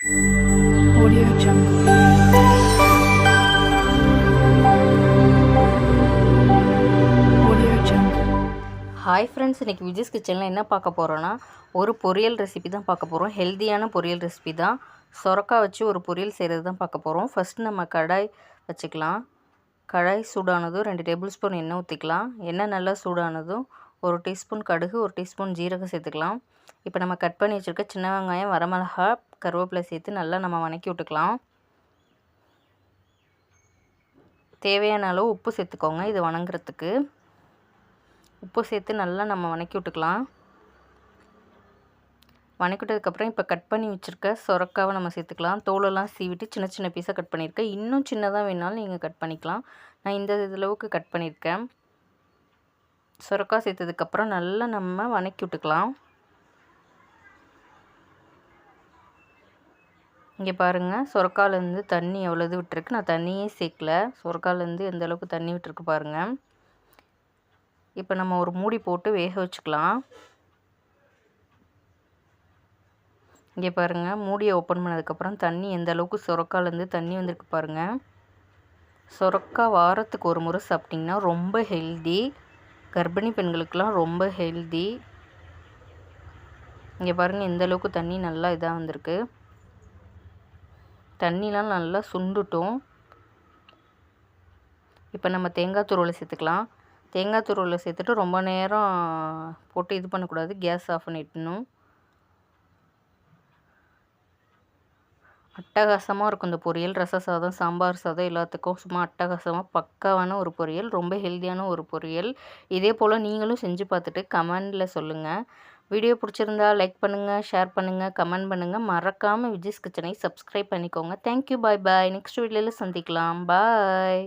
Audio Jungle. Hi friends இன்றைக்கி விஜய்ஸ் கிச்சனில் என்ன பார்க்க போகிறோன்னா ஒரு பொரியல் ரெசிபி தான் பார்க்க போகிறோம் ஹெல்த்தியான பொரியல் ரெசிபி தான். சொரக்காய் வச்சு ஒரு பொரியல் செய்கிறது தான் பார்க்க போகிறோம் ஃபஸ்ட்டு நம்ம கடாய் வச்சுக்கலாம். கடாய் சூடானதும் ரெண்டு டேபிள் ஸ்பூன் எண்ணெய் ஊற்றிக்கலாம் எண்ணெய் நல்லா சூடானதும் ஒரு டீஸ்பூன் கடுகு ஒரு டீஸ்பூன் ஜீரகம் சேர்த்துக்கலாம். இப்போ நம்ம கட் பண்ணி வச்சுருக்க சின்ன வெங்காயம் வரமிளகா கருவேப்பிலை சேர்த்து நல்லா நம்ம வணக்கி விட்டுக்கலாம். தேவையான அளவு உப்பு சேர்த்துக்கோங்க இது வணங்குறதுக்கு. உப்பு சேர்த்து நல்லா நம்ம வணக்கி விட்டுக்கலாம். வணக்கி விட்டதுக்கப்புறம் இப்போ கட் பண்ணி வச்சுருக்க சொரக்காவை நம்ம சேர்த்துக்கலாம். தோலெல்லாம் சீவிட்டு சின்ன சின்ன பீஸாக கட் பண்ணியிருக்கேன். இன்னும் சின்னதாக வேணாலும் நீங்கள் கட் பண்ணிக்கலாம். நான் இந்த இதளவுக்கு கட் பண்ணியிருக்கேன். சொரக்காய் சேர்த்ததுக்கப்புறம் நல்லா நம்ம வணக்கி விட்டுக்கலாம். இங்கே பாருங்கள் சொரக்காலேருந்து தண்ணி எவ்வளோது விட்டுருக்கு? நான் தண்ணியே சேர்க்கல. சொரக்காலேருந்து எந்த அளவுக்கு தண்ணி விட்டுருக்கு பாருங்கள் இப்போ நம்ம ஒரு மூடி போட்டு வேக வச்சுக்கலாம். இங்கே பாருங்கள் மூடியை ஓப்பன் பண்ணதுக்கப்புறம் தண்ணி எந்த அளவுக்கு சொரக்காலேருந்து தண்ணி வந்திருக்கு பாருங்கள் சொரக்கா வாரத்துக்கு ஒரு முறை சாப்பிட்டிங்கன்னா ரொம்ப ஹெல்தி கர்ப்பிணி பெண்களுக்கெலாம் ரொம்ப ஹெல்தி இங்கே பாருங்கள் எந்த அளவுக்கு தண்ணி நல்லா இதாக வந்திருக்கு. தண்ணிலாம் நல்லா சுண்டுட்டும். இப்போ நம்ம தேங்காய் துருவலை சேர்த்துக்கலாம். தேங்காய் துருவலை சேர்த்துட்டு ரொம்ப நேரம் போட்டு இது பண்ணக்கூடாது. கேஸ் ஆஃப் பண்ணிட்டணும் அட்டகாசமாக இருக்கும் இந்த பொரியல். ரச சாதம் சாம்பார் சாதம் எல்லாத்துக்கும் சும்மா அட்டகாசமாக பக்காவான ஒரு பொரியல். ரொம்ப ஹெல்த்தியான ஒரு பொரியல். இதே போல் நீங்களும் செஞ்சு பார்த்துட்டு கமெண்டில் சொல்லுங்கள் வீடியோ பிடிச்சிருந்தா லைக் பண்ணுங்கள் ஷேர் பண்ணுங்கள் கமெண்ட் பண்ணுங்கள் மறக்காமல் விஜய்ஸ் கிச்சனை சப்ஸ்கிரைப் பண்ணிக்கோங்க. தேங்க்யூ பாய் பாய் நெக்ஸ்ட் வீடியோவில் சந்திக்கலாம். பாய்